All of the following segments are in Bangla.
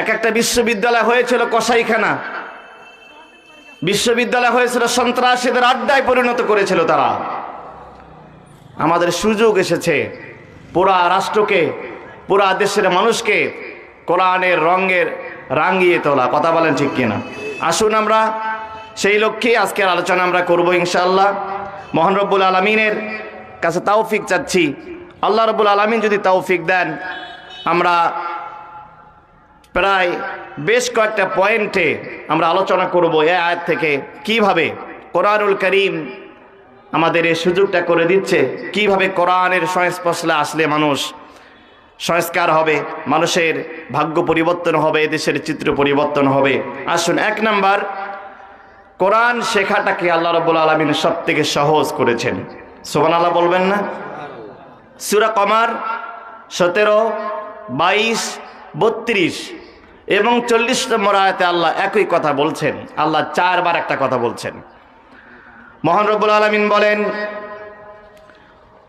এক একটা বিশ্ববিদ্যালয় হয়েছিল কসাইখানা। বিশ্ববিদ্যালয় হয়েছিল সন্ত্রাসীদের আড্ডায় পরিণত করেছিল তারা। আমাদের সুযোগ এসেছে পুরা রাষ্ট্রকে, পুরা দেশের মানুষকে কোরআনের রঙের রাঙিয়ে তোলা। কথা বলেন ঠিক কিনা? আসুন আমরা সেই লক্ষ্যে আজকের আলোচনা আমরা করব ইনশাআল্লাহ। মোহন রব্বুল আলমিনের কাছে তাওফিক চাচ্ছি। আল্লাহ রব্বুল আলমিন যদি তাওফিক দেন, আমরা প্রায় বেশ কয়েকটা পয়েন্টে আমরা আলোচনা করব এ আয়াত থেকে। কীভাবে কোরআনুল করিম আমাদের এই সুযোগটা করে দিচ্ছে? কীভাবে কোরআনের সংস্পর্শে আসলে মানুষ সংস্কার হবে, মানুষের ভাগ্য পরিবর্তন হবে দেশের চিত্র পরিবর্তন হবে? আসুন, এক নাম্বার, কোরআন শেখাটাকে আল্লাহ রব্বুল আলমিন সব থেকে সহজ করেছেন। সোবান আল্লাহ বলবেন না? সুরা কমার সতেরো, বাইশ, বত্রিশ। এবং চল্লিশ নম্বর আয়তে আল্লাহ একই কথা বলছেন আল্লাহ চারবার একটা কথা বলছেন মহান রব্বুল আলমিন বলেন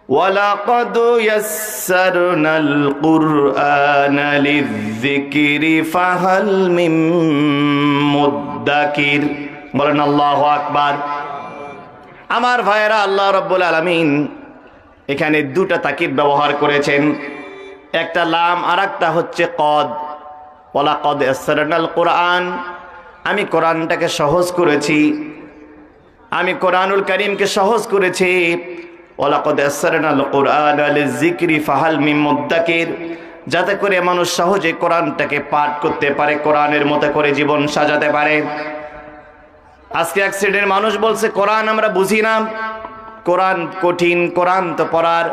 ولقد يسرنا القرآن للذكر فهل من مدكر বলেন আল্লাহ আকবার আমার ভাইয়েরা আল্লাহ রব্বুল আলমিন এখানে দুটা তাকিদ ব্যবহার করেছেন একটা লাম আর একটা হচ্ছে কদ কোরআন। আমি কোরআনটাকে সহজ করেছি। আমি কোরআনুল করিমকে সহজ করেছি। ওলাকদ কোরআন যাতে করে মানুষ সহজে কোরআনটাকে পাঠ করতে পারে, কোরআনের মতো করে জীবন সাজাতে পারে। আজকে এক শ্রেণির মানুষ বলছে, কোরআন আমরা বুঝি না। কোরআন কঠিন, কোরআন তো পড়ার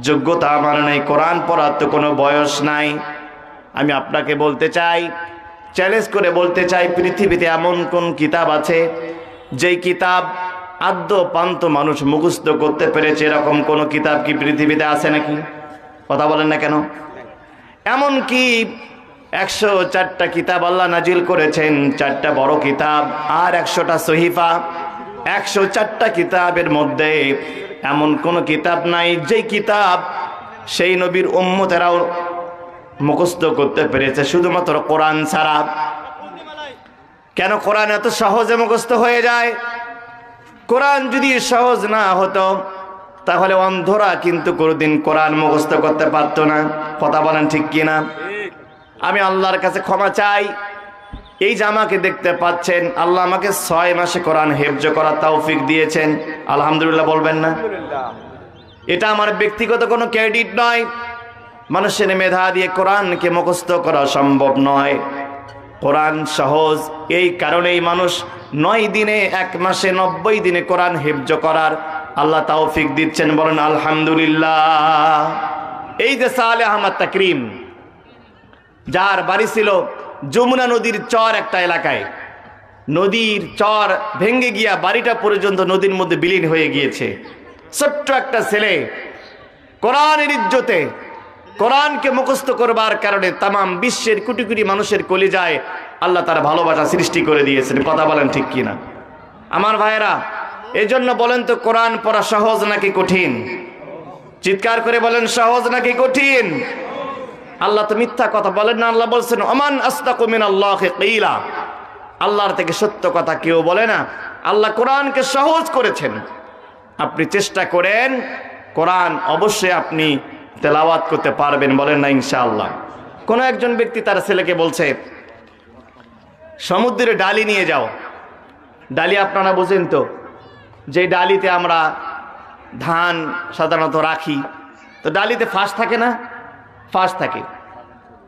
যোগ্যতা আমার নেই। কোরআন পড়ার তো কোনো বয়স নাই। আমি আপনাকে বলতে চাই চ্যালেঞ্জ করে বলতে চাই, পৃথিবীতে এমন কোন কিতাব আছে, যেই কিতাব আদ্য পান্ত মানুষ মুখস্থ করতে পেরেছে? এরকম কোনো কিতাব কি পৃথিবীতে আছে নাকি? কথা বলেন না কেন? এমন কি একশো চারটা কিতাব আল্লাহ নাজিল করেছেন, চারটা বড় কিতাব আর একশোটা সহিফা। একশো চারটা কিতাবের মধ্যে এমন কোনো কিতাব নাই, যেই কিতাব সেই নবীর উম্মতেরাও মুখস্থ করতে পেরেছে, শুধুমাত্র কোরআন ছাড়া। কেন কোরআন এত সহজে মুখস্থ হয়ে যায়? কোরআন যদি সহজ না হতো, তাহলে অন্ধরা কিন্তু কোনোদিন কোরআন মুখস্থ করতে পারতো না। কথা বলেন ঠিক কিনা আমি আল্লাহর কাছে ক্ষমা চাই। এই যে আমাকে দেখতে পাচ্ছেন, আল্লাহ আমাকে ছয় মাসে কোরআন হেফজ করার তৌফিক দিয়েছেন। আলহামদুলিল্লাহ বলবেন না? এটা আমার ব্যক্তিগত কোনো ক্রেডিট নয়। মানুষের মেধা দিয়ে কোরআনকে মুখস্থ করা সম্ভব নয়। কোরআন সহজ, এই কারণেই মানুষ নয় দিনে, এক মাসে নব্বই দিনে কোরআন হেফজ করার আল্লাহ তাওফিক দিচ্ছেন, বলেন, আলহামদুলিল্লাহ। এই যে সালে আহমদ তাকরিম, যার বাড়ি ছিল যমুনা নদীর চর একটা এলাকায়। নদীর চর ভেঙ্গে গিয়া বাড়িটা পর্যন্ত নদীর মধ্যে বিলীন হয়ে গিয়েছে। ছোট্ট একটা ছেলে কোরআনের ইজ্জতে কোরআনকে মুখস্থ করবার কারণে তামাম বিশ্বের কোটি কোটি মানুষের কলিজায় আল্লাহ তার ভালোবাসা সৃষ্টি করে দিয়েছেন। কথা বলেন ঠিক কিনা? আমার ভাইয়েরা এই জন্য বলেন তো কোরআন পড়া সহজ নাকি কঠিন? চিৎকার করে বলেন, সহজ নাকি কঠিন? আল্লাহ তো মিথ্যা কথা বলেন না, আল্লাহ বলছেন, ওমান আস্তাকুমিন আল্লাহ কিলা। আল্লাহর থেকে সত্য কথা কেউ বলে না। আল্লাহ কোরআনকে সহজ করেছেন। আপনি চেষ্টা করেন, কোরআন অবশ্যই আপনি তেলাওয়াত করতে পারবেন বলেন না ইনশাআল্লাহ। কোনো একজন ব্যক্তি তার ছেলেকে বলছে সমুদ্রে ডালি নিয়ে যাও। ডালি আপনারা বোঝেন তো, যে ডালিতে আমরা ধান সাধারণত রাখি, তো ডালিতে ফাঁস থাকে না? ফাঁস থাকে।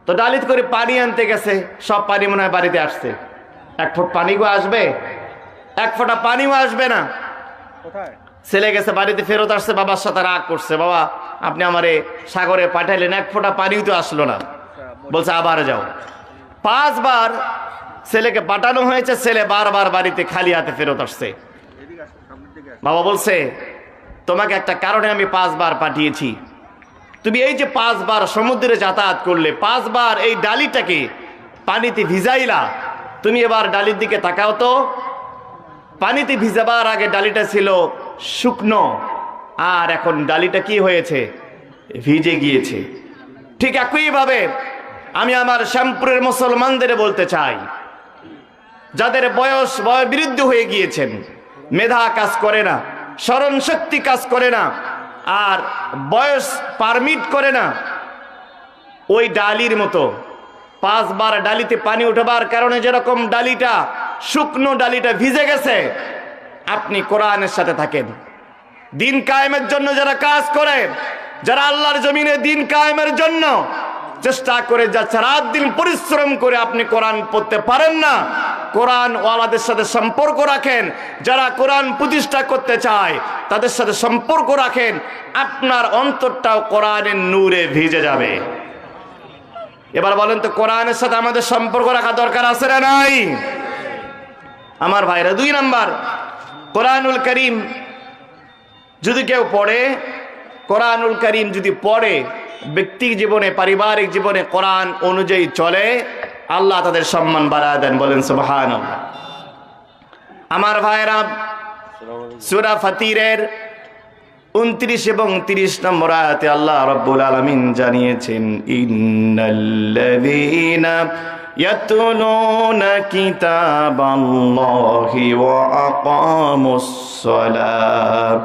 তো ডালিতে করে পানি আনতে গেছে, সব পানি মনে হয় বাড়িতে আসছে। এক ফুট পানিও আসবে, এক ফোঁটা পানিও আসবে না। ছেলে গেছে, বাড়িতে ফেরত আসছে, বাবার সাথে রাগ করছে। বাবা, আপনি আমারে সাগরে পাঠাইলেন, এক ফোঁটা পানিও তো আসলো না। বলছে, আবার যাও। পাঁচবার ছেলেকে পাঠানো হয়েছে, ছেলে বারবার বাড়িতে খালি হাতে ফেরত আসছে। বাবা বলছে, তোমাকে একটা কারণে আমি পাঁচবার পাঠিয়েছি। তুমি এই যে পাঁচবার সমুদ্রে যাতায়াত করলে, পাঁচবার এই ডালিটাকে পানিতে ভিজাইলা, তুমি এবার ডালির দিকে তাকাও তো। পানিতে ভিজাবার আগে ডালিটা ছিল শুকনো। আর এখন ডালিটা কি হয়েছে? ভিজে গিয়েছে। ঠিক একইভাবে আমি আমার শ্যামপুরের মুসলমানদের বলতে চাই, যাদের বয়স বয় বিরুদ্ধ হয়ে গিয়েছেন, মেধা কাজ করে না, স্মরণ শক্তি কাজ করে না, আর বয়স পারমিট করে না, ওই ডালির মতো পাঁচবার ডালিতে পানি উঠবার কারণে যেরকম ডালিটা শুকনো ডালিটা ভিজে গেছে আপনি কোরআনের সাথে থাকেন। দিন কায়েমের জন্য যারা কাজ করে, যারা আল্লাহর জমিনে দিন কায়েমের জন্য চেষ্টা করে যাচ্ছে রাত দিন পরিশ্রম করে আপনি কোরআন পড়তে পারেন না কোরআন ওয়ালাদের সাথে সম্পর্ক রাখেন। যারা কোরআন প্রতিষ্ঠা করতে চায়, তাদের সাথে সম্পর্ক রাখেন। আপনার অন্তরটাও কোরআনের নূরে ভিজে যাবে। এবার বলেন তো, কোরআনের সাথে আমাদের সম্পর্ক রাখা দরকার আছে না নাই? আমার ভাইরা, দুই নাম্বার কোরআনুল করিম যদি কেউ পড়ে, কোরআনুল করিম যদি পড়ে ব্যক্তি জীবনে, পারিবারিক জীবনে কোরআন অনুযায়ী চলে, আল্লাহ তাদের সম্মান বাড়ায় দেন, বলেন সুবহান আমার ভাইরা সুরা ফাতিরের উনত্রিশ এবং তিরিশ নম্বর আয়াতে আল্লাহ রব্বুল আলমিন জানিয়েছেন, ইন্নাল্লাযীনা يتلون كتاب الله وأقاموا الصلاة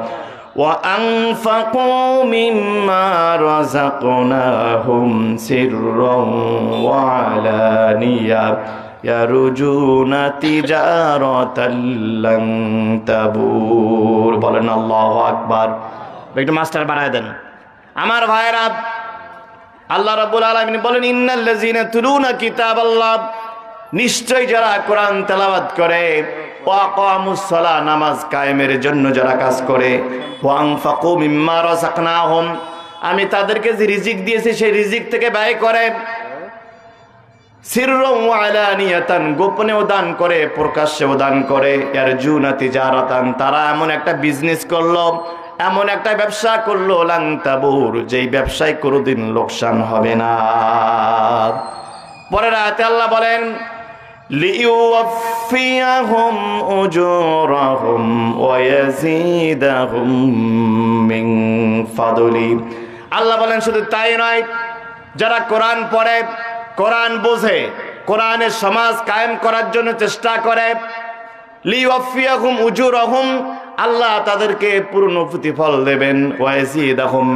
وأنفقوا مما رزقناهم سرا وعلانية يرجون تجارة لن تبور বলেন আল্লাহু আকবার একটু মাস্টার বাড়ায় দেন আমার ভাইরা আল্লাহ রাব্বুল আলামিন বলেন, ইন্নাল্লাযীনা তুলুনা কিতাবাল্লাহ। নিশ্চয় যারা কোরআন তেলাওয়াত করে নামাজ কায়েমের জন্য যারা কাজ করে আমি তাদেরকে যে রিজিক দিয়েছি, সেই রিজিক থেকে ব্যয় করে। সিররম আলানিয়াতান, গোপনেও দান করে, প্রকাশ্যেও দান করে। ইয়ার জুনা তিজারাতান, তারা এমন একটা বিজনেস করল এমন একটা ব্যবসা করল, লাংতাবুর, যেই ব্যবসায় কোনোদিন লোকসান হবে না। পরের আয়াতে আল্লাহ বলেন ফাদলি। আল্লাহ বলেন, শুধু তাই নয়, যারা কোরআন পড়ে, কোরআন বোঝে কোরআনের সমাজ কায়েম করার জন্য চেষ্টা করে লিওয়াফিয়াহুম উজুরহুম আল্লাহ তাদেরকে পূর্ণ প্রতিফল দেবেন।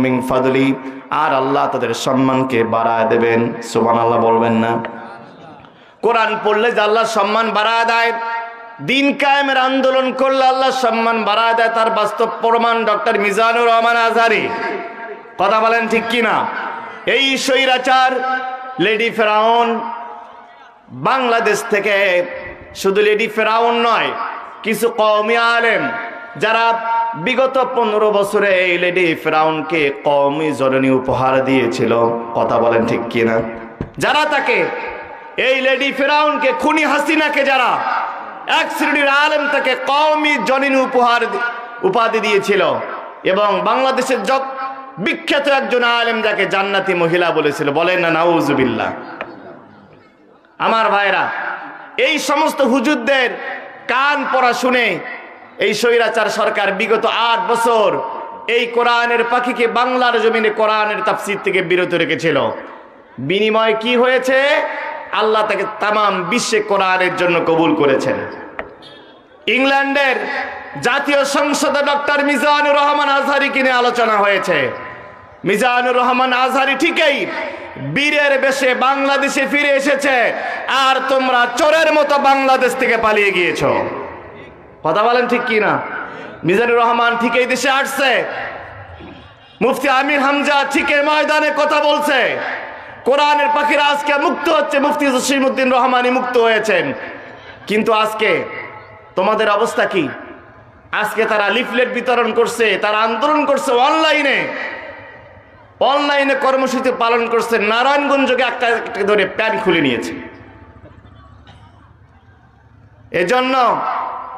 মিন ফাদলি, আর আল্লাহ তাদের সম্মানকে বাড়ায় দেবেন। সুবহানাল্লাহ বলবেন না। কোরআন পড়লে যে আল্লাহ সম্মান বাড়ায় দেয়, দিন কায়েমের আন্দোলন করলে আল্লাহ সম্মান বাড়ায় দেয়, তার বাস্তব প্রমাণ ডক্টর মিজানুর রহমান আজহারি। কথা বলেন ঠিক কিনা? এই স্বৈরাচার, লেডি ফেরাউন, বাংলাদেশ থেকে শুধু লেডি ফেরাউন নয়, কিছু কওমি আলেম যারা বিগত পনেরো বছরে এই লেডি ফেরাউনকে কওমি জননী উপহার দিয়েছিল, কথা বলেন ঠিক কিনা? যারা তাকে, এই লেডি ফেরাউনকে, খুনি হাসিনাকে যারা, এক শ্রেণির আলেম তাকে কওমি জননী উপহার উপাধি দিয়েছিল এবং বাংলাদেশের জগ বিখ্যাত একজন আলেম যাকে জান্নাতি মহিলা বলেছিল, বলেন না, নাউজুবিল্লাহ। আমার ভাইরা, এই সমস্ত হুজুরদের কান পড়া শুনে এই স্বৈরাচার সরকার বিগত আট বছর এই কোরআনের পাখিকে বাংলার জমিনে কোরআনের তাফসির থেকে বিরত রেখেছিল। বিনিময় কি হয়েছে? আল্লাহ তাকে তামাম বিশ্বে কোরআনের জন্য কবুল করেছেন। ইংল্যান্ডের জাতীয় সংসদে ডক্টর মিজানুর রহমান আজহারিকে নিয়ে আলোচনা হয়েছে। মিজানুর রহমান আজহারি ঠিকই বীরের বেশে বাংলাদেশে ফিরে এসেছে, আর তোমরা চোরের মতো বাংলাদেশ থেকে পালিয়ে গিয়েছো। কথা বলেন ঠিক কি না মিজানুর রহমান ঠিক এই দেশে আসছে। মুফতি আমির হামজা ঠিক এই ময়দানে কথা বলছে। কোরআনের পাখিরা আজকে মুক্ত হচ্ছে। মুফতি জসিমুদ্দিন রহমানই মুক্ত হয়েছেন। কিন্তু আজকে তোমাদের অবস্থা কি? আজকে তারা লিফলেট বিতরণ করছে, তারা আন্দোলন করছে অনলাইনে। অনলাইনে কর্মসূচি পালন করছে। নারায়ণগঞ্জকে একটা ধরে প্যান্ট খুলে নিয়েছে। এজন্য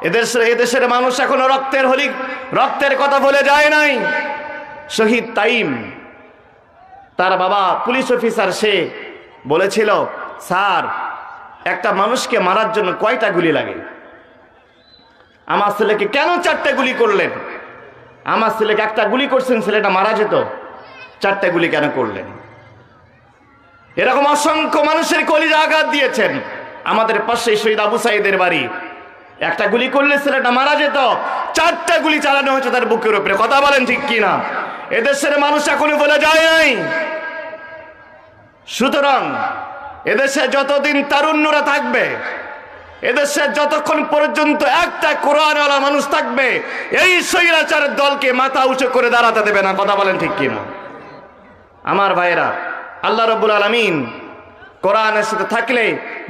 এদের এদেশের মানুষ এখনও রক্তের হলি রক্তের কথা বলে যায় নাই। শহীদ তাইম, তার বাবা পুলিশ অফিসার সে বলেছিল, স্যার, একটা মানুষকে মারার জন্য কয়টা গুলি লাগে? আমার ছেলেকে কেন চারটে গুলি করলেন? আমার ছেলেকে একটা গুলি করছেন, ছেলেটা মারা যেত। চারটে গুলি কেন করলেন? এরকম অসংখ্য মানুষের কলিজা আঘাত দিয়েছেন। আমাদের পাশে শহীদ আবু সাইদের বাড়ি। একটা গুলি করলে ছেলেটা মারা যেত। চারটা গুলি চালানো হয়েছে তার বুকের উপরে। কথা বলেন ঠিক কিনা? এদেশের মানুষ এখনও বলে যায় নাই। সুতরাং এদেশে যতদিন তারুণ্যরা থাকবে, এদেশে যতক্ষণ পর্যন্ত একটা কোরআনওয়ালা মানুষ থাকবে, এই স্বৈরাচারের দলকে মাথা উঁচু করে দাঁড়াতে দেবে না। কথা বলেন ঠিক কিনা? আমার ভাইরা আল্লাহ রব্বুল আলমিন কোরআনের সাথে থাকলে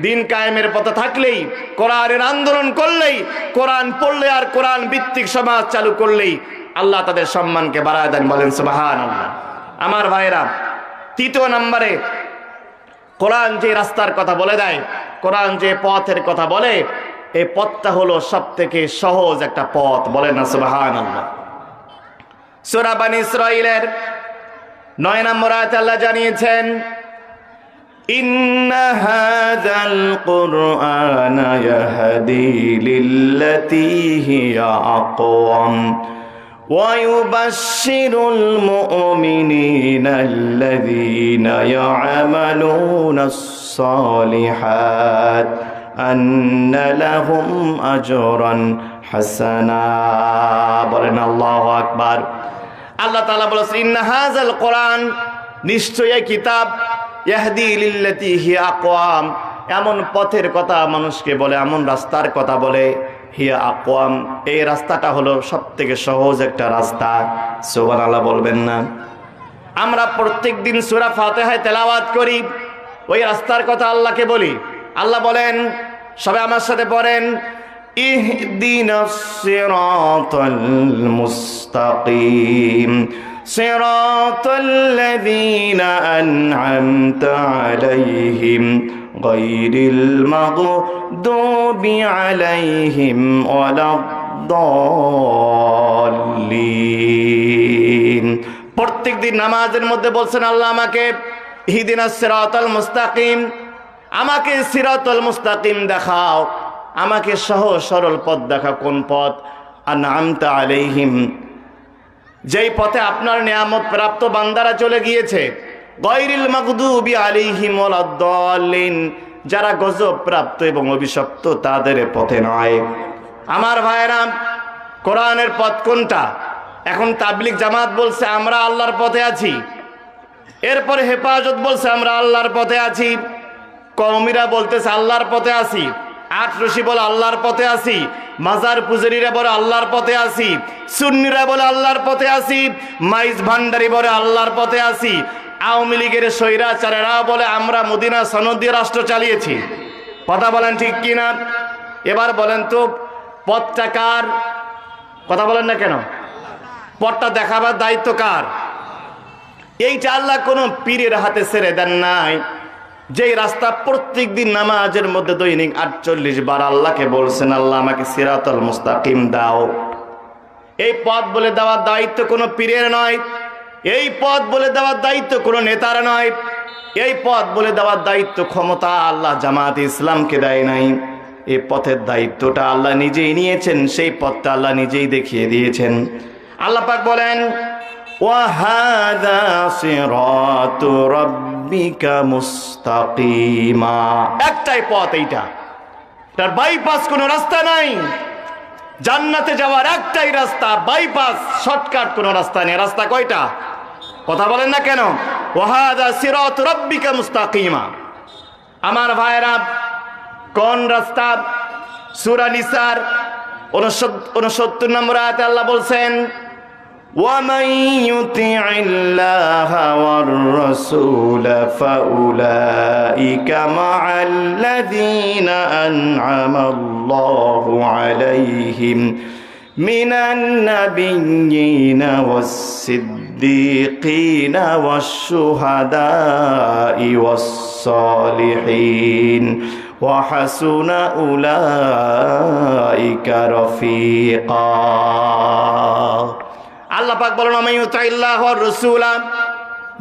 দিন কায়েমের পথে থাকলেই, কোরআনের আন্দোলন করলেই, কোরআন পড়লে আর কোরআন ভিত্তিক সমাজ চালু করলেই আল্লাহ তাদের সম্মানকে বাড়ায় দেন, বলেন সুবাহান আমার ভাইরা তৃতীয় নম্বরে, কোরআন যে রাস্তার কথা বলে দেয়, কোরআন যে পথের কথা বলে, এই পথটা হলো সব থেকে সহজ একটা পথ, বলেন না সুবাহান আল্লাহ সুরাবান ইসরাইলের নয় নম্বর আয়াতে আল্লাহ জানিয়েছেন إن هذا القرآن يهدي للتي هي أقوم ويبشر المؤمنين الذين يعملون الصالحات أن لهم أجرا حسنا بلنا الله أكبر الله تعالى بلس إن هذا القرآن نشتري كتاب আকোয়াম এমন পথের কথা মানুষকে বলে, এমন রাস্তার কথা বলে, হিয়া আকোয়াম এই রাস্তাটা হলো সব থেকে সহজ একটা রাস্তা। সোবান আল্লাহ বলবেন না। আমরা প্রত্যেক দিন সুরা ফাতেহায় তেলাওয়াত করি। ওই রাস্তার কথা আল্লাহকে বলি। আল্লাহ বলেন, সবাই আমার সাথে পড়েন ইহদিন মুস্তাকিম। صراط الذين أنعمت عليهم غير المغضوب عليهم ولا الضالين প্রত্যেক দিন নামাজের মধ্যে বলছেন আল্লাহ আমাকে হিদিনা সিরাতাল মুস্তাকিম আমাকে সিরাতাল মুস্তাকিম দেখাও আমাকে সহজ সরল পথ দেখা কোন পথ আর নামতা আলাইহিম যেই পথে আপনার নিয়ামত প্রাপ্ত বান্দারা চলে গিয়েছে গৈরিল মাগদুবি আলাইহিম ওয়ালাদ-দাল্লিন, যারা গজব প্রাপ্ত এবং অভিশপ্ত তাদের পথে নয়। আমার ভাইরা, কোরআনের পথ কোনটা? এখন তাবলিক জামাত বলছে, আমরা আল্লাহর পথে আছি। এরপরে হেফাজত বলছে, আমরা আল্লাহর পথে আছি। কৌমিরা বলতেছে, আল্লাহর পথে আছি। আট রশি বলে আল্লাহর পথে আসি মাজার পুজারীরা বলে আল্লাহর পথে আসি সুন্নিরা বলে আল্লাহর পথে আসি মাইজ ভান্ডারি বলে আল্লাহর পথে আসি আওয়ামী লীগের স্বৈরাচারেরা বলে আমরা মদিনা সনদ দিয়ে রাষ্ট্র চালিয়েছি। কথা বলেন ঠিক কিনা? এবার বলেন তো, পথটা কার? কথা বলেন না কেন? পথটা দেখাবার দায়িত্ব কার? এইটা আল্লাহ কোনো পীরের হাতে ছেড়ে দেন নাই। যেই রাস্তা প্রত্যেক দিন নামাজের মধ্যে দৈনিক আটচল্লিশ বার আল্লাহকে বলছেন, আল্লাহ, আমাকে সিরাতল মুস্তাকিম দাও। এই পথ বলে দেওয়ার দায়িত্ব কোনো পীরের নয়, এই পথ বলে দেওয়ার দায়িত্ব কোনো নেতার নয়, এই পথ বলে দেওয়ার দায়িত্ব ক্ষমতা আল্লাহ জামাত ইসলামকে দেয় নাই। এই পথের দায়িত্বটা আল্লাহ নিজেই নিয়েছেন, সেই পথটা আল্লাহ নিজেই দেখিয়ে দিয়েছেন। আল্লাহ পাক বলেন ওয়াহাদা সিরাতু রাব্বিকা মুস্তাকিমা একটাই পথ এইটা। তার বাইপাস কোনো রাস্তা নাই। জান্নাতে যাওয়ার একটাই রাস্তা বাইপাস শর্টকাট কোনো রাস্তা নেই। রাস্তা কয়টা? কথা বলেন না কেন? ওয়াহাদা সিরাত রাব্বিকা মুস্তাকিমা আমার ভাইরা, কোন রাস্তা? সূরা নিসার 69 নম্বর আয়াতে আল্লাহ বলছেন ومن يطع الله والرسول فأولئك مع الذين أنعم الله عليهم من النبيين والصديقين والشهداء والصالحين وحسن أولئك رفيقا আল্লাহ পাক বলেন আল্লাহ রসুলা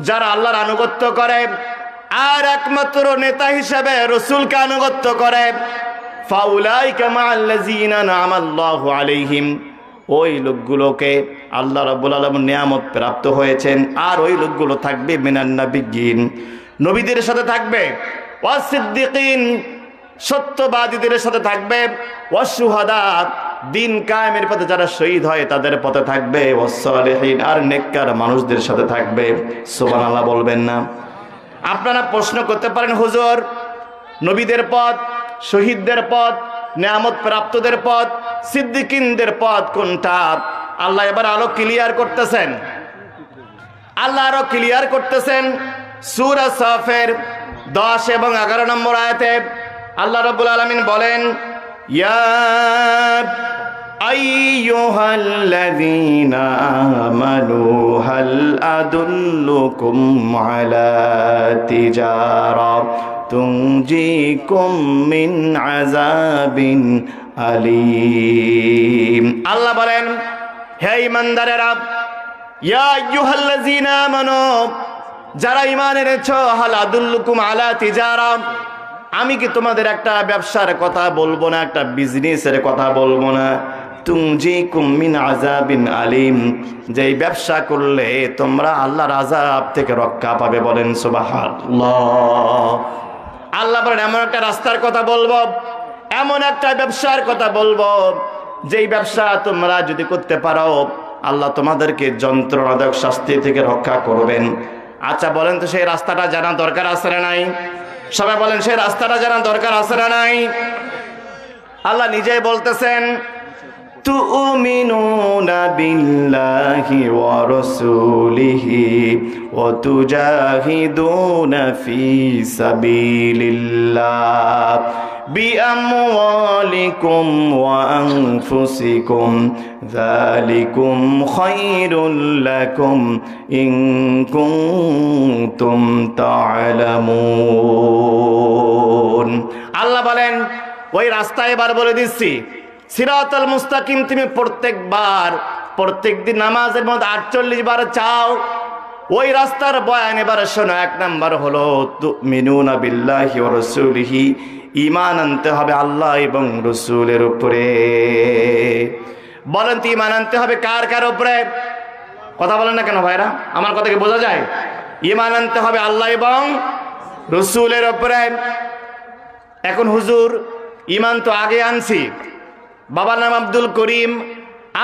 যারা আল্লাহর আনুগত্য করে, আর একমাত্র নেতা হিসেবে রসুলকে আনুগত্য করে আলাইহিম। ওই লোকগুলোকে আল্লাহ রাব্বুল আলামিন নিয়ামত প্রাপ্ত হয়েছেন, আর ওই লোকগুলো থাকবে মিনান নাবিয়্যিন। নবীদের সাথে থাকবে ওয়াসিদ্দিকিন সত্যবাদীদের সাথে থাকবে ওয়াসুহাদা দিন কায়েমের পথে যারা শহীদ হয়, তাদের পথে থাকবে ওয়াসসালিহিন আর নেককার মানুষদের সাথে থাকবে। সুবহানাল্লাহ বলবেন না। আপনারা প্রশ্ন করতে পারেন, হুজুর, নবীদের পথ, শহীদদের পথ, নিয়ামত প্রাপ্তদের পথ, সিদ্দিকিনদের পথ কোনটা? আল্লাহ এবার আলো ক্লিয়ার করতেছেন। আল্লাহ আরও ক্লিয়ার করতেছেন। সুরা সফের দশ এবং এগারো নম্বর আয়াতে আল্লাহ রব্বুল আলমিন বলেন ইয়া أيها الذين آمنوا هل أدلكم على تجارة تنجيكم من عذاب أليم আল্লাহ বলেন হে ইমানদারেরা ইয়া আইয়ুহাল্লাযীনা আমানু যারা ঈমান এনেছো হাল আদুল্লুকুম আলা তিজারা আমি কি তোমাদের একটা ব্যবসার কথা বলব না, একটা বিজনেসের কথা বলব না? তুমজিকুম মিন আযাবিন আলিম। যেই ব্যবসা করলে তোমরা আল্লাহর আযাব থেকে রক্ষা পাবে বলেন সুবহানাল্লাহ। আল্লাহ বলেন, এমন একটা রাস্তার কথা বলব, এমন একটা ব্যবসার কথা বলব, যেই ব্যবসা তোমরা যদি করতে পারো, আল্লাহ তোমাদেরকে যন্ত্রণাদায়ক শাস্তি থেকে রক্ষা করবেন। আচ্ছা বলেন তো সেই রাস্তাটা জানা দরকার না নাই? সবাই বলেন সেই রাস্তাটা জানা দরকার আছে না নাই আল্লাহ নিজেই বলতেছেন تؤمنون بالله ورسوله وتجاهدون في سبيل الله بأموالكم وأنفسكم ذلكم خير لكم إن كنتم تعلمون আল্লাহ বলেন ওই রাস্তা এবার বলে দিচ্ছি সিরাতাল মুস্তাকিম তুমি প্রত্যেকবার প্রত্যেকদিন নামাজের মধ্যে আটচল্লিশ বার চাও ওই রাস্তার বয়ান এবার শোনো এক নাম্বার হলো মিনুনা বিল্লাহি ওয়া রাসূলিহি ঈমান আনতে হবে আল্লাহ এবং রসুলের উপরে। বলেন তো ঈমান আনতে হবে কার কার উপরে? কথা বলেন না কেন ভাইরা? আমার কথা কি বোঝা যায়? ঈমান আনতে হবে আল্লাহ এবং রসুলের উপরে। এখন হুজুর ইমান তো আগে আনছি। বাবার নাম আব্দুল করিম,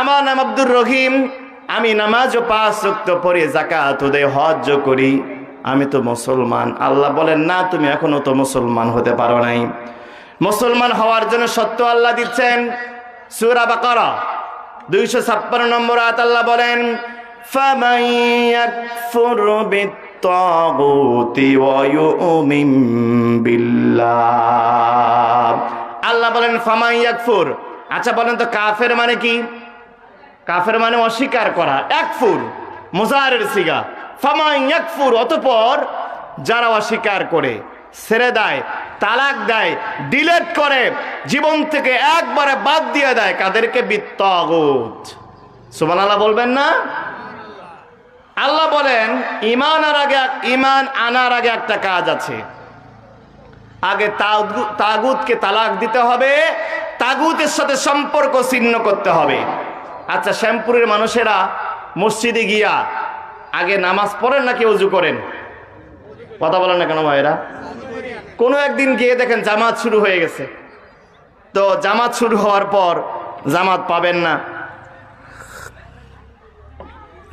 আমার নাম আব্দুর রহিম। আমি নামাজও পাঁচ রক্ত পড়ি জাকাত হজ করি। আমি তো মুসলমান। আল্লাহ বলেন, না, তুমি এখনও তো মুসলমান হতে পারো নাই। মুসলমান হওয়ার জন্য সত্য আল্লাহ দিচ্ছেন। সুরা বাকারা, দুইশো ছাপ্পান্ন নম্বর আত আল্লাহ বলেন আল্লাহ বলেন ফামাইয়াকফুর আচ্ছা বলেন তো, কাফের মানে কি? কাফের মানে অস্বীকার করা। একফুর মুজাহের সিগা। ফামাই ইয়াকফুর, অতপর যারা অস্বীকার করে, ছেড়ে দেয়, তালাক দেয়, ডিলেট করে, জীবন থেকে একবারে বাদ দিয়ে দেয় কাদেরকে বিত্তাগুত। সুবহানাল্লাহ বলবেন না? আল্লাহ বলেন ইমান আর আগে ইমান আনার আগে একটা কাজ আছে। আগে তাগুতকে তালাক দিতে হবে, তাগুতের সাথে সম্পর্ক ছিন্ন করতে হবে। আচ্ছা শ্যামপুরের মানুষেরা মসজিদে গিয়া আগে নামাজ পড়েন নাকি উজু করেন? কথা বলেন না কেন ভাইরা কোনো একদিন গিয়ে দেখেন জামাত শুরু হয়ে গেছে। তো জামাত শুরু হওয়ার পর জামাত পাবেন না।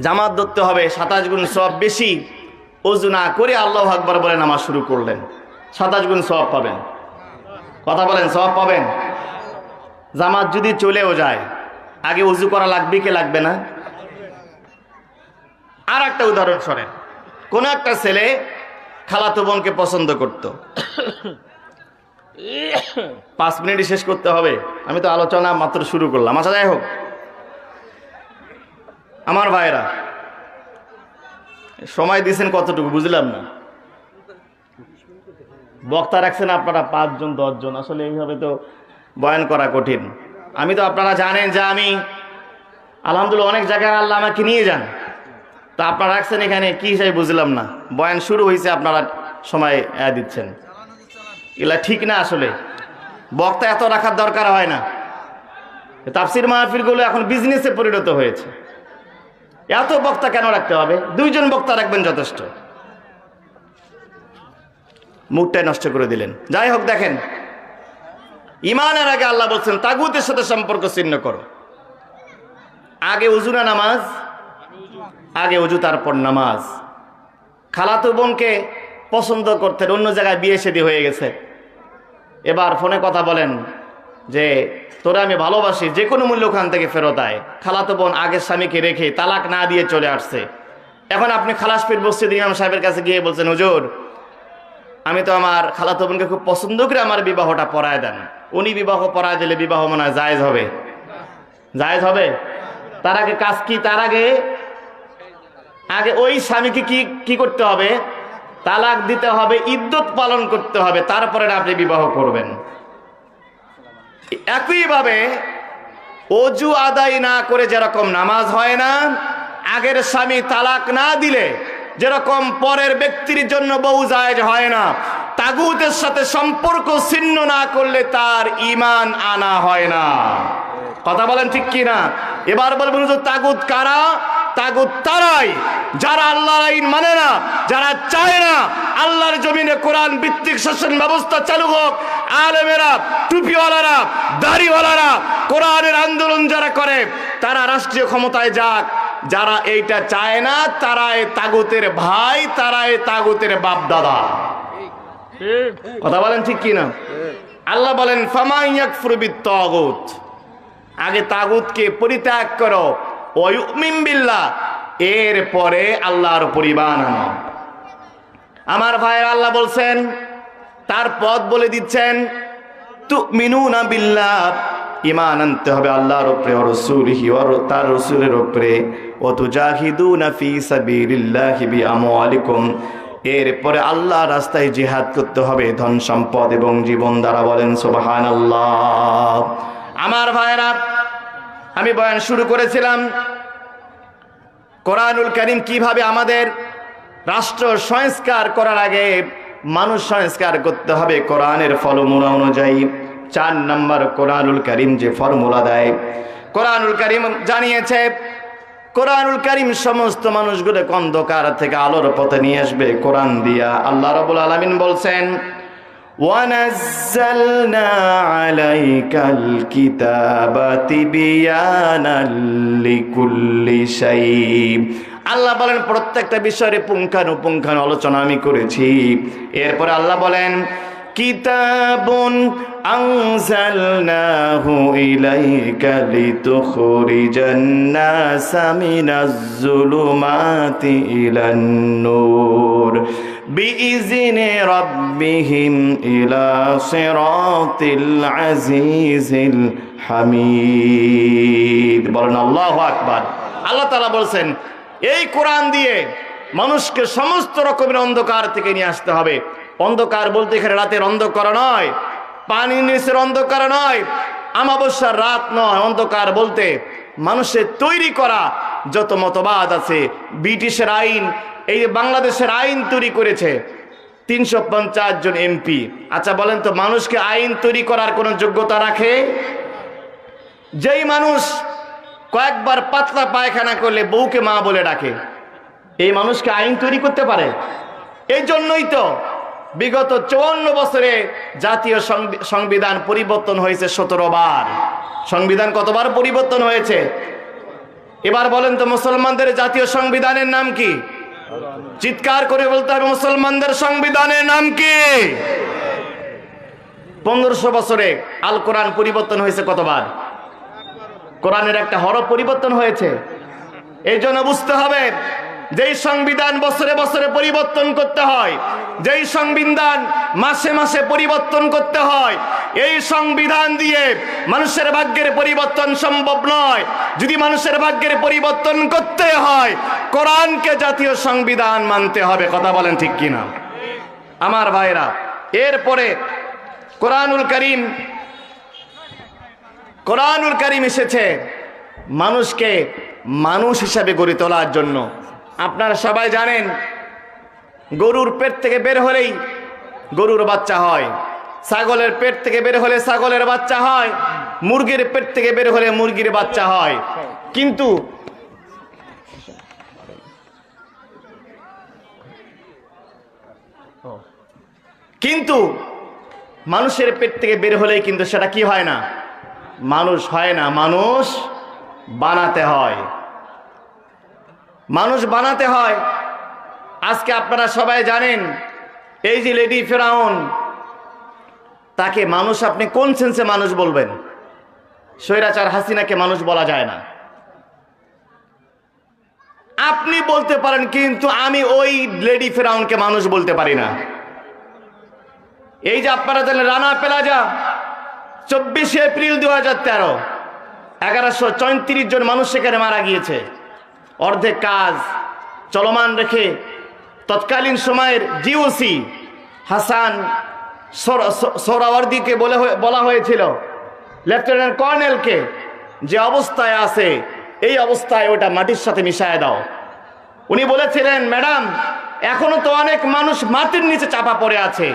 জামাত ধরতে হবে, সাতাশ গুণ সব বেশি। অজু না করে আল্লাহ আকবর বলে নামাজ শুরু করলেন। সাতাশ গুণ সব পাবেন। কথা বলেন সব পাবেন? জামাত যদি চলেও যায়, আগে উজু করা লাগবে কি লাগবে না? আর একটা উদাহরণ শোনেন। কোন একটা ছেলে খালাতো বোনকে পছন্দ করত। পাঁচ মিনিটই শেষ করতে হবে। আমি তো আলোচনা মাত্র শুরু করলাম। আচ্ছা যাই হোক। আমার ভাইরা সময় দিয়েছেন কতটুকু বুঝলাম না। বক্তা রাখছেন আপনারা পাঁচজন, দশজন। আসলে এইভাবে তো বয়ান করা কঠিন। আমি তো আপনারা জানেন যে আমি আলহামদুলিল্লাহ অনেক জায়গায় আল্লাহ আমাকে নিয়ে যান। তা আপনারা রাখছেন এখানে, কি হিসাবে বুঝলাম না। বয়ান শুরু হয়েছে আপনারা সময় দিচ্ছেন। এগুলা ঠিক না আসলে। বক্তা এত রাখার দরকার হয় না। তাফসির মাহফিলগুলো এখন বিজনেসে পরিণত হয়েছে। এত বক্তা কেন রাখতে হবে? দুইজন বক্তা রাখবেন যথেষ্ট। মুখটাই নষ্ট করে দিলেন। যাই হোক, দেখেন। ইমানের আগে আল্লাহ বলছেন, তাগুতের সাথে সম্পর্ক ছিন্ন করো। আগে উজু না নামাজ আগে উজু, তারপর নামাজ। খালাতো বোনকে পছন্দ করতেন, অন্য জায়গায় বিয়ে সেদি হয়ে গেছে। এবার ফোনে কথা বলেন যে, তোরা আমি ভালোবাসি যে কোনো মূল্য ওখান থেকে ফেরত আয়। খালাতো বোন আগের স্বামীকে রেখে তালাক না দিয়ে চলে আসছে। এখন আপনি খালাসপীর মসজিদ ইমাম সাহেবের কাছে গিয়ে বলছেন, হুজুর, আমি তো আমার খালাতো বোনকে খুব পছন্দ করে আমার বিবাহটা পড়ায় দেন। উনি বিবাহ পড়ায় দিলে বিবাহ মনে হয় জায়েজ হবে। জায়েজ হবে? তার আগে কাজ কি? তার আগে আগে ওই স্বামীকে কি কি করতে হবে? তালাক দিতে হবে, ইদ্যত পালন করতে হবে, তারপরে আপনি বিবাহ করবেন। একইভাবে অজু আদায় না করে যেরকম নামাজ হয় না, আগের স্বামী তালাক না দিলে যেরকম পরের ব্যক্তির জন্য বউ জায়জ হয় না, তাগুতের সাথে সম্পর্ক ছিন্ন না করলে তার ইমান আনা হয় না। কথা বলেন ঠিক কি না এবার বলবেন যে তাগুত কারা? তাগুত তারাই। যারা আল্লাহর আইন মানে না যারা চায় না আল্লাহর জমিনে কোরআন ভিত্তিক শাসন ব্যবস্থা চালু হোক আলেমেরা টুপিওয়ালারা দাড়িওয়ালারা কোরআনের আন্দোলন যারা করে তারা রাষ্ট্রীয় ক্ষমতায় যাক। যারা এইটা চায় না তারা তারাই তাগুতের ভাই তারা তারাই তাগুতের বাপ দাদা কথা বলেন ঠিক কি না আল্লাহ বলেন ফামাইয়াক ফুরবিত তাগুত। আগে তাগুতকে পরিত্যাগ করো। ওয়ুমিন বিল্লাহ এর পরে আল্লাহর পরিবার আনো। আমার ভাইয়ের আল্লাহ বলছেন, তার পথ বলে দিচ্ছেন তু মিনু না বিল্লাহ ইমান আনতে হবে আল্লাহর উপরে ও রসুলহি ও তার রসুলের উপরে। ও তু জাহিদু নাফি সাবিলিল্লাহি বি আমওয়ালিকুম এরপরে আল্লাহ রাস্তায় জিহাদ করতে হবে, ধন সম্পদ এবং জীবন দ্বারা বলেন সুবহানাল্লাহ। আমার ভাইরা আমি বয়ান শুরু করেছিলাম। কোরআনুল করিম কীভাবে আমাদের রাষ্ট্র সংস্কার করার আগে মানুষ সংস্কার করতে হবে, কোরআনের ফলমূলা অনুযায়ী। চার নম্বর, কোরআনুল করিম যে ফর্মুলা দেয়। কোরআনুল করিম জানিয়েছে, কোরআনুল করিম সমস্ত মানুষগুলোকে অন্ধকার থেকে আলোর পথে নিয়ে আসবে, কোরআন দিয়া। আল্লাহ রবুল আলমিন বলছেন ونزلنا عليك الكتاب تبيانا لكل شيء আল্লাহ বলেন প্রত্যেকটা বিষয়ে পুঙ্খানুপুঙ্খানু আলোচনা আমি করেছি এরপরে আল্লাহ বলেন কিতাবুন আনজালনাহু ইলাইকা লিতুখরিজান নাসা মিনাজ জুলুমাতি ইলান নূর। বিইজনি রাব্বিহিম ইলা সিরাতিল আজিজিল হামিদ। বলেন আল্লাহু আকবার। আল্লাহ তাআলা বলছেন, এই কোরআন দিয়ে মানুষকে সমস্ত রকমের অন্ধকার থেকে নিয়ে আসতে হবে। অন্ধকার বলতে এখানে রাতের অন্ধকার নয়। পানির নিচের অন্ধকার নয় আমাবস্যার রাত নয়, অন্ধকার বলতে মানুষের তৈরি করা যত মতবাদ আছে, ব্রিটিশের আইন, এই বাংলাদেশের আইন তৈরি করেছে, তিনশো পঞ্চাশ জন এমপি। আচ্ছা বলেন তো, মানুষকে আইন তৈরি করার কোনো যোগ্যতা রাখে? যেই মানুষ কয়েকবার পাতলা পায়খানা করলে বউকে মা বলে ডাকে, এই মানুষকে আইন তৈরি করতে পারে? এই জন্যই তো বিগত চুয়ান্ন বছরে জাতীয় সংবি- সংবিধান পরিবর্তন হয়েছে সতেরো বার। সংবিধান কতবার পরিবর্তন হয়েছে? এবার বলেন তো মুসলমানদের জাতীয় সংবিধানের নাম কি? চিৎকার করে বলতে হবে, মুসলমানদের সংবিধানের নাম কি? পনেরোশো বছরে আল কোরআন পরিবর্তন হয়েছে কতবার? কোরআনের একটা হরফ পরিবর্তন হয়েছে। এই জন্য বুঝতে হবে যেই সংবিধান বছরে বছরে পরিবর্তন করতে হয়, যেই সংবিধান মাসে মাসে পরিবর্তন করতে হয়, এই সংবিধান দিয়ে মানুষের ভাগ্যের পরিবর্তন সম্ভব নয়। যদি মানুষের ভাগ্যের পরিবর্তন করতে হয়, কোরআনকে জাতীয় সংবিধান মানতে হবে, কথা বলেন ঠিক কিনা? আমার ভাইরা, এরপরে কোরআনুল করিম কোরআনুল করিম এসেছে মানুষকে মানুষ হিসাবে গড়ে তোলার জন্য। আপনারা সবাই জানেন, গরুর পেট থেকে বের হলেই গরুর বাচ্চা হয়। ছাগলের পেট থেকে বের হলে ছাগলের বাচ্চা হয়, মুরগির পেট থেকে বের হলে মুরগির বাচ্চা হয়। কিন্তু কিন্তু মানুষের পেট থেকে বের হলেই কিন্তু সেটা কি হয় না? মানুষ হয় না, মানুষ বানাতে হয়। মানুষ বানাতে হয়। আজকে আপনারা সবাই জানেন, এই যে লেডি ফেরাউন, তাকে মানুষ আপনি কোন সেন্সে মানুষ বলবেন? স্বৈরাচার হাসিনাকে মানুষ বলা যায় না। আপনি বলতে পারেন, কিন্তু আমি ওই লেডি ফেরাউনকে মানুষ বলতে পারি না। এই যে আপনারা জানেন, রানা পেলাজা, চব্বিশে এপ্রিল দু হাজার তেরো, এগারোশো জন মানুষ সেখানে মারা গিয়েছে। অর্ধেক কাজ চলমান রেখে তৎকালীন সময়ের জিওসি হাসান সোর- সো- বলে বলা হয়েছিল, লেফটেন্যান্ট কর্নেলকে যে অবস্থায় আছে, এই অবস্থায় ওটা মাটির সাথে মিশায় দাও। উনি বলেছিলেন, ম্যাডাম, এখনও তো অনেক মানুষ মাটির নিচে চাপা পড়ে আছে।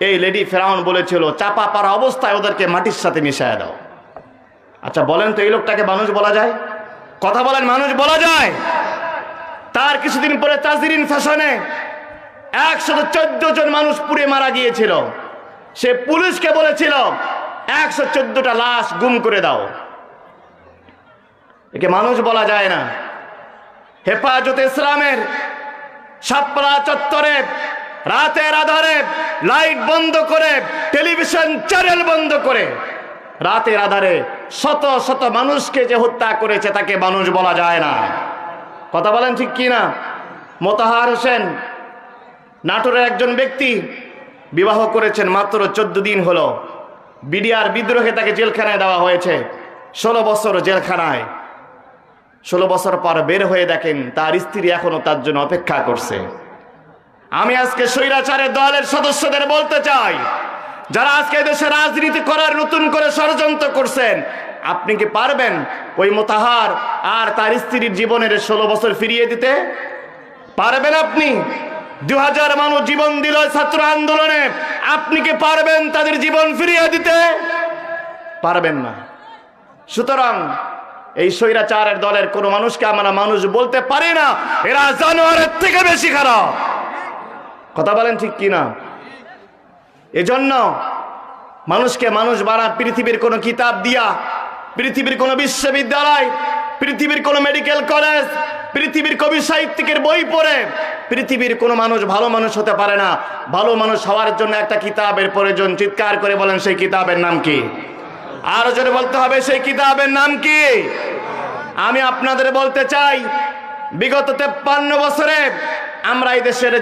এই লেডি ফেরাউন বলেছিল, চাপা পাড়া অবস্থায় ওদেরকে মাটির সাথে মিশায় দাও। আচ্ছা বলেন তো এই লোকটাকে মানুষ বলা যায়? কথা বলেন, মানুষ বলা যায়। তার কিছুদিন পরে তাজরিন ফ্যাশনে একশত চোদ্দ জন মানুষ পুড়ে মারা গিয়েছিল। সে পুলিশকে বলেছিল, একশো চোদ্দটা লাশ গুম করে দাও। একে মানুষ বলা যায় না। হেফাজতে ইসলামের সাপড়া চত্বরে, রাতের আধারে, লাইট বন্ধ করে, টেলিভিশন চ্যানেল বন্ধ করে রাতের আধারে শত শত মানুষকে যে হত্যা করেছে তাকে মানুষ বলা যায় না। কথা বলেন ঠিক কি না? মোতাহার হোসেন, নাটোরের একজন ব্যক্তি বিবাহ করেছেন মাত্র চোদ্দ দিন হলো। বিডিআর বিদ্রোহে তাকে জেলখানায় দেওয়া হয়েছে। ষোলো বছর জেলখানায়। ষোলো বছর পর বের হয়ে দেখেন তার স্ত্রী এখনও তার জন্য অপেক্ষা করছে। আমি আজকে স্বৈরাচারের দলের সদস্যদের বলতে চাই যারা আজকে দেশে রাজনীতি করার, নতুন করে ষড়যন্ত্র করছেন, আপনি কি পারবেন ওই মোতাহার আর তার স্ত্রীর জীবনের ষোলো বছর ফিরিয়ে দিতে? পারবেন আপনি? দু হাজার মানুষ জীবন দিল ছাত্র আন্দোলনে। আপনি কি পারবেন তাদের জীবন ফিরিয়ে দিতে? পারবেন না। সুতরাং এই স্বৈরাচারের দলের কোনো মানুষকে আমরা মানুষ বলতে পারি না। এরা জানোয়ারের থেকে বেশি খারাপ। কথা বলেন ঠিক কিনা? এজন্য মানুষকে মানুষ বানা পৃথিবীর কোনো কিতাব দিয়া, পৃথিবীর কোনো বিশ্ববিদ্যালয়, পৃথিবীর কোনো মেডিকেল কলেজ, পৃথিবীর কবি সাহিত্যিকের বই পড়ে। পৃথিবীর কোনো মানুষ ভালো মানুষ হতে পারে না। ভালো মানুষ হওয়ার জন্য একটা কিতাবের প্রয়োজন। চিৎকার করে বলেন, সেই কিতাবের নাম কি? আরও জোরে বলতে হবে, সেই কিতাবের নাম কি? আমি আপনাদের বলতে চাই, বিগত তেপ্পান্ন বছরে আমরা এই দেশের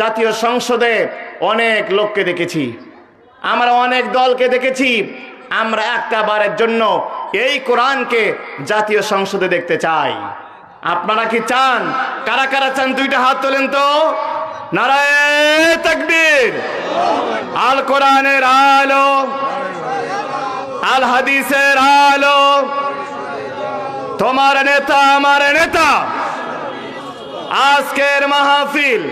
জাতীয় সংসদে অনেক লোককে দেখেছি। আমরা অনেক দলকে দেখেছি। আমরা একটা বারের জন্য এই কোরআনকে জাতীয় সংসদে দেখতে চাই। আপনারা কি চান? কারা কারা চান? দুইটা হাত তোলেন তো। নারায় তাকবীর। আল কোরআনের আলো। আল হাদিসের আলো। তোমার নেতা, আমার নেতা। আজকের মাহফিল।